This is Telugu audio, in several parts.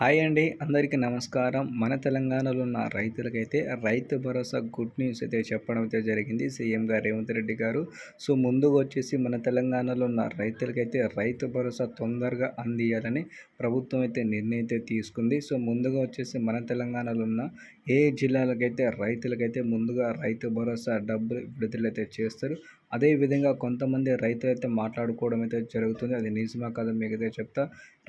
హాయ్ అండి అందరికీ నమస్కారం. మన తెలంగాణలో ఉన్న రైతులకైతే రైతు భరోసా గుడ్ న్యూస్ అయితే చెప్పడం అయితే జరిగింది సీఎం గారు రేవంత్ రెడ్డి గారు. సో ముందుగా వచ్చేసి మన తెలంగాణలో ఉన్న రైతులకైతే రైతు భరోసా తొందరగా అందియాలని ప్రభుత్వం అయితే నిర్ణయం అయితే తీసుకుంది. సో ముందుగా వచ్చేసి మన తెలంగాణలో ఉన్న ఏ జిల్లాలకైతే రైతులకైతే ముందుగా రైతు భరోసా డబ్బులు విడుదలైతే చేస్తారు. అదేవిధంగా కొంతమంది రైతులు అయితే మాట్లాడుకోవడం అయితే జరుగుతుంది. అది నిజమా కదా మీకైతే చెప్తా.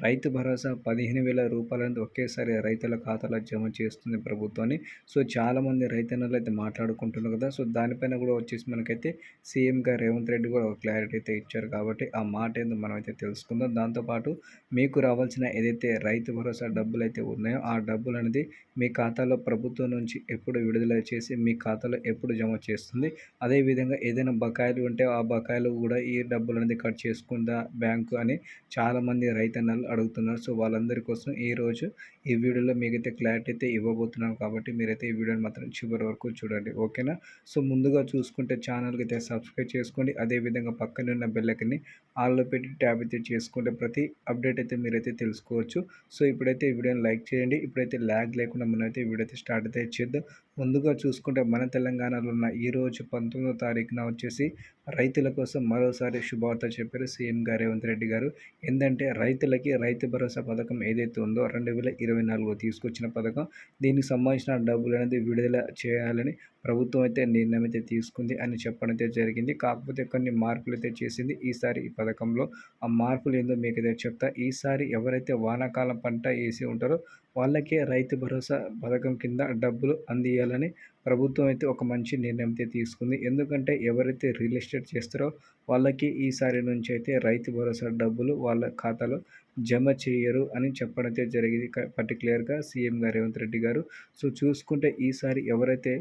రైతు భరోసా పదిహేను వేల రూపాయలను ఒకేసారి రైతుల ఖాతాలో జమ చేస్తుంది ప్రభుత్వాన్ని. సో చాలామంది రైతన్నలు అయితే మాట్లాడుకుంటున్నారు కదా. సో దానిపైన కూడా వచ్చేసి మనకైతే సీఎం గారు రేవంత్ రెడ్డి కూడా ఒక క్లారిటీ అయితే ఇచ్చారు కాబట్టి ఆ మాట ఏందో మనం అయితే తెలుసుకుందాం దాంతోపాటు మీకు రావాల్సిన ఏదైతే రైతు భరోసా డబ్బులు అయితే ఉన్నాయో ఆ డబ్బులు అనేది మీ ఖాతాలో ప్రభుత్వం ప్రభుత్వం నుంచి ఎప్పుడు విడుదల చేసి మీ ఖాతాలో ఎప్పుడు జమ చేస్తుంది? అదేవిధంగా ఏదైనా బకాయిలు ఉంటే ఆ బకాయిలు కూడా ఈ డబ్బులు అనేది కట్ చేసుకుందా బ్యాంకు అని చాలామంది రైతన్నలు అడుగుతున్నారు. సో వాళ్ళందరి కోసం ఈరోజు ఈ వీడియోలో మీకైతే క్లారిటీ అయితే ఇవ్వబోతున్నాను కాబట్టి మీరైతే ఈ వీడియోని మాత్రం చివరి వరకు చూడండి. ఓకేనా? సో ముందుగా చూసుకుంటే ఛానల్కి అయితే సబ్స్క్రైబ్ చేసుకోండి. అదేవిధంగా పక్కన ఉన్న బెల్లకిని ఆల్లో పెట్టి ట్యాబ్ అయితే చేసుకుంటే ప్రతి అప్డేట్ అయితే మీరైతే తెలుసుకోవచ్చు. సో ఇప్పుడైతే ఈ వీడియోని లైక్ చేయండి. ఇప్పుడైతే ల్యాగ్ లేకుండా మనమైతే వీడియో అయితే స్టార్ట్ అయితే చేద్దాం ముందుగా చూసుకుంటే మన తెలంగాణలో ఉన్న ఈరోజు పంతొమ్మిదో తారీఖున వచ్చేసి రైతుల కోసం మరోసారి శుభవార్త చెప్పారు సీఎం గారు రేవంత్ రెడ్డి గారు. ఏంటంటే రైతులకి రైతు భరోసా పథకం ఏదైతే ఉందో రెండు వేల ఇరవై నాలుగులో తీసుకొచ్చిన పథకం. దీనికి సంబంధించిన డబ్బులు అనేది విడుదల చేయాలని ప్రభుత్వం అయితే నిర్ణయం అయితే తీసుకుంది అని చెప్పడం అయితే జరిగింది. కాకపోతే కొన్ని మార్పులు అయితే చేసింది ఈసారి ఈ పథకంలో. ఆ మార్పులు ఏందో మీకు అయితే చెప్తా. ఈసారి ఎవరైతే వానాకాలం పంట వేసి ఉంటారో వాళ్ళకే రైతు భరోసా పథకం కింద డబ్బులు చేయాలని ప్రభుత్వం అయితే ఒక మంచి నిర్ణయం అయితే తీసుకుంది. ఎందుకంటే ఎవరైతే రియల్ ఎస్టేట్ చేస్తారో వాళ్ళకి ఈసారి నుంచి అయితే రైతు భరోసా డబ్బులు వాళ్ళ ఖాతాలో జమ చేయరు అని చెప్పడం అయితే జరిగింది. పర్టికులర్గా సీఎం గారు రేవంత్ రెడ్డి గారు. సో చూసుకుంటే ఈసారి ఎవరైతే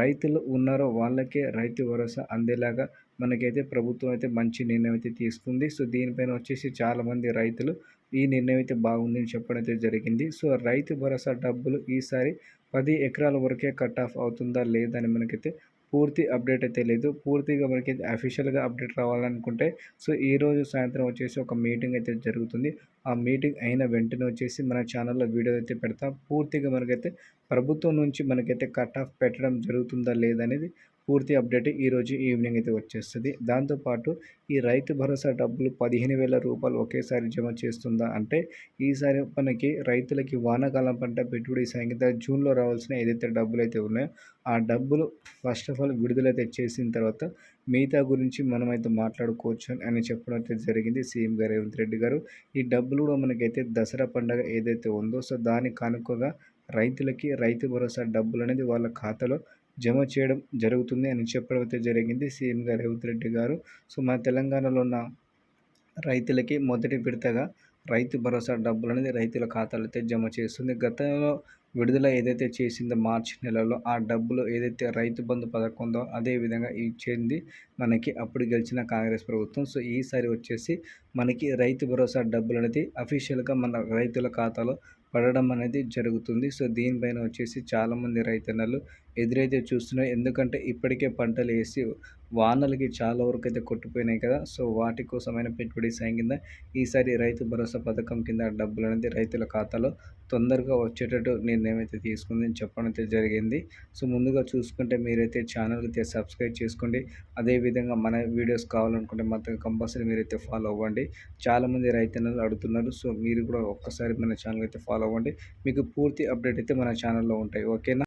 రైతులు ఉన్నారో వాళ్ళకే రైతు భరోసా అందేలాగా మనకైతే ప్రభుత్వం అయితే మంచి నిర్ణయం అయితే తీసుకుంది. సో దీనిపైన వచ్చేసి చాలామంది రైతులు ఈ నిర్ణయం అయితే బాగుందని చెప్పడం అయితే జరిగింది. సో రైతు భరోసా డబ్బులు ఈసారి పది ఎకరాల వరకే కట్ ఆఫ్ అవుతుందా లేదని మనకైతే పూర్తి అప్డేట్ అయితే లేదు. పూర్తిగా మనకి అఫీషియల్గా అప్డేట్ రావాలనుకుంటే సో ఈరోజు సాయంత్రం వచ్చేసి ఒక మీటింగ్ అయితే జరుగుతుంది. ఆ మీటింగ్ అయిన వెంటనే వచ్చేసి మన ఛానల్లో వీడియో అయితే పెడతాం. పూర్తిగా మనకైతే ప్రభుత్వం నుంచి మనకైతే కట్ ఆఫ్ పెట్టడం జరుగుతుందా లేదనేది పూర్తి అప్డేట్ ఈరోజు ఈవినింగ్ అయితే వచ్చేస్తుంది. దాంతోపాటు ఈ రైతు భరోసా డబ్బులు పదిహేను వేల రూపాయలు ఒకేసారి జమ చేస్తుందా అంటే ఈసారి మనకి రైతులకి వానాకాలం పంట పెట్టుబడి సాయంత్రం జూన్లో రావాల్సిన ఏదైతే డబ్బులు అయితే ఉన్నాయో ఆ డబ్బులు ఫస్ట్ ఆఫ్ ఆల్ విడుదలైతే చేసిన తర్వాత మిగతా గురించి మనమైతే మాట్లాడుకోవచ్చు అని చెప్పడం అయితే జరిగింది సీఎం గారు రేవంత్ రెడ్డి గారు. ఈ డబ్బులు కూడా మనకైతే దసరా పండుగ ఏదైతే ఉందో సో దాని కానుకగా రైతులకి రైతు భరోసా డబ్బులు అనేది వాళ్ళ ఖాతాలో జమ చేయడం జరుగుతుంది అని చెప్పడం అయితే జరిగింది సీఎం గారు రేవంత్ రెడ్డి గారు. సో మన తెలంగాణలో ఉన్న రైతులకి మొదటి విడతగా రైతు భరోసా డబ్బులు అనేది రైతుల ఖాతాలో అయితే జమ చేస్తుంది. గతంలో విడుదల ఏదైతే చేసిందో మార్చి నెలలో ఆ డబ్బులు ఏదైతే రైతు బంధు పథకం ఉందో అదే విధంగా ఇచ్చింది మనకి అప్పుడు గెలిచిన కాంగ్రెస్ ప్రభుత్వం. సో ఈసారి వచ్చేసి మనకి రైతు భరోసా డబ్బులు అనేది అఫీషియల్గా మన రైతుల ఖాతాలో పడడం అనేది జరుగుతుంది. సో దీనిపైన వచ్చేసి చాలామంది రైతన్నలు ఎదురైతే చూస్తున్నాయి. ఎందుకంటే ఇప్పటికే పంటలు వేసి వానలకి చాలా వరకు అయితే కొట్టిపోయినాయి కదా. సో వాటి కోసమైన పెట్టుబడి సాయం కింద ఈసారి రైతు భరోసా పథకం కింద డబ్బులు అనేది రైతుల ఖాతాలో తొందరగా వచ్చేటట్టు నిర్ణయం అయితే తీసుకుందని చెప్పడం అయితే జరిగింది. సో ముందుగా చూసుకుంటే మీరైతే ఛానల్కి అయితే సబ్స్క్రైబ్ చేసుకోండి. అదేవిధంగా మన వీడియోస్ కావాలనుకుంటే మాత్రం కంపల్సరీ మీరైతే ఫాలో అవ్వండి. చాలామంది రైతన్నలు అడుగుతున్నారు. సో మీరు కూడా ఒక్కసారి మన ఛానల్ అయితే ఫాలో అవ్వండి. మీకు పూర్తి అప్డేట్ అయితే మన ఛానల్లో ఉంటాయి. ఓకేనా?